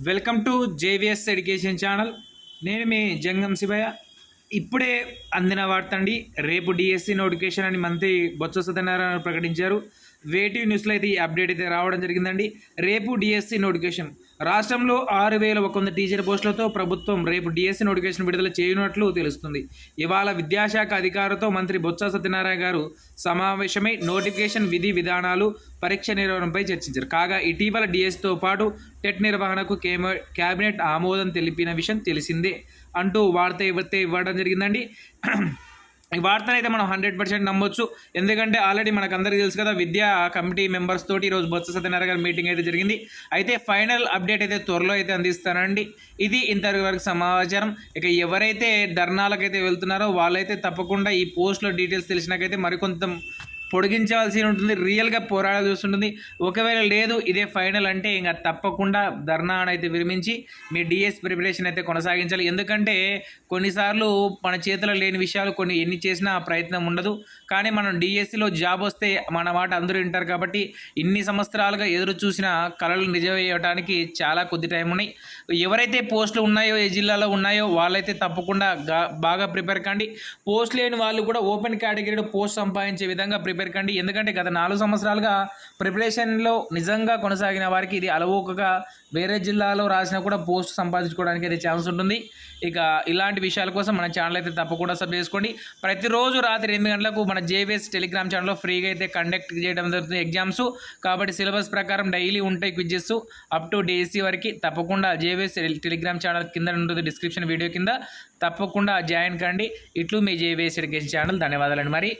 Welcome to JVS education channel. నేను మీ జంగం శివయ్య. ఇప్పుడే అందిన వార్త అండి. రేపు డిఎస్సి నోటిఫికేషన్ అని మంత్రి బొత్స సత్యనారాయణ ప్రకటించారు. వేటివ్ న్యూస్లో అయితే ఈ అప్డేట్ అయితే రావడం జరిగిందండి. రేపు డిఎస్సి నోటిఫికేషన్. రాష్ట్రంలో ఆరు వేల ఒక వంద టీచర్ పోస్టులతో ప్రభుత్వం రేపు డిఎస్సి నోటిఫికేషన్ విడుదల చేయనున్నట్లు తెలుస్తుంది. ఇవాళ విద్యాశాఖ అధికారులతో మంత్రి బొత్స సత్యనారాయణ గారు సమావేశమై నోటిఫికేషన్ విధి విధానాలు పరీక్ష నిర్వహణపై చర్చించారు. కాగా ఇటీవల డిఎస్తో పాటు టెట్ నిర్వహణకు కేమ కేబినెట్ ఆమోదం తెలిపిన విషయం తెలిసిందే అంటూ వార్త ఇవ్వతే ఇవ్వడం జరిగిందండి. ఈ వార్తను అయితే మనం హండ్రెడ్ పర్సెంట్ నమ్మొచ్చు. ఎందుకంటే ఆల్రెడీ మనకు అందరికీ తెలుసు కదా విద్యా కమిటీ మెంబర్స్ తోటి ఈరోజు బొత్స సత్యనారాయణ గారి మీటింగ్ అయితే జరిగింది. అయితే ఫైనల్ అప్డేట్ అయితే త్వరలో అయితే అందిస్తానండి. ఇది ఇంతవరకు సమాచారం. ఇక ఎవరైతే ధర్నాలకైతే వెళ్తున్నారో వాళ్ళైతే తప్పకుండా ఈ పోస్ట్లో డీటెయిల్స్ తెలిసినాకైతే మరికొంత పొడిగించవలసి ఉంటుంది రియల్గా పోరాడాల్సి వస్తుంటుంది. ఒకవేళ లేదు ఇదే ఫైనల్ అంటే ఇంకా తప్పకుండా ధర్నా అయితే విరమించి మీ డిఎస్ ప్రిపరేషన్ అయితే కొనసాగించాలి. ఎందుకంటే కొన్నిసార్లు మన చేతిలో లేని విషయాలు కొన్ని ఎన్ని చేసినా ప్రయత్నం ఉండదు. కానీ మనం డిఎస్సిలో జాబ్ వస్తే మన మాట అందరూ వింటారు కాబట్టి ఇన్ని సంవత్సరాలుగా ఎదురు చూసిన కళలు నిజమయ్యడానికి చాలా కొద్ది టైం ఉన్నాయి. ఎవరైతే పోస్టులు ఉన్నాయో ఏ జిల్లాలో ఉన్నాయో వాళ్ళైతే తప్పకుండా బాగా ప్రిపేర్ కండి. పోస్ట్ లేని వాళ్ళు కూడా ఓపెన్ కేటగిరీలో పోస్ట్ సంపాదించే విధంగా ప్రిపేర్ కండి ఎందుకంటే గత నాలుగు సంవత్సరాలుగా ప్రిపరేషన్లో నిజంగా కొనసాగిన వారికి ఇది అలవోకగా వేరే జిల్లాలో రాసినా కూడా పోస్ట్ సంపాదించుకోవడానికి అయితే ఛాన్స్ ఉంటుంది. ఇక ఇలాంటి విషయాల కోసం మన ఛానల్ అయితే తప్పకుండా సబ్ చేసుకోండి. ప్రతిరోజు రాత్రి ఎనిమిది గంటలకు మన జేవిఎస్ టెలిగ్రామ్ ఛానల్లో ఫ్రీగా అయితే కండక్ట్ చేయడం జరుగుతుంది ఎగ్జామ్స్. కాబట్టి సిలబస్ ప్రకారం డైలీ ఉంటాయి క్విజెస్ అప్ టు డిఎస్సి వరకు తప్పకుండా జేవిఎస్ టెలిగ్రామ్ ఛానల్ కింద ఉంటుంది డిస్క్రిప్షన్ వీడియో కింద. తప్పకుండా జాయిన్ కండి. ఇట్లు మీ జేవిఎస్ ఎడ్యుకేషన్ ఛానల్. ధన్యవాదాలండి మరి.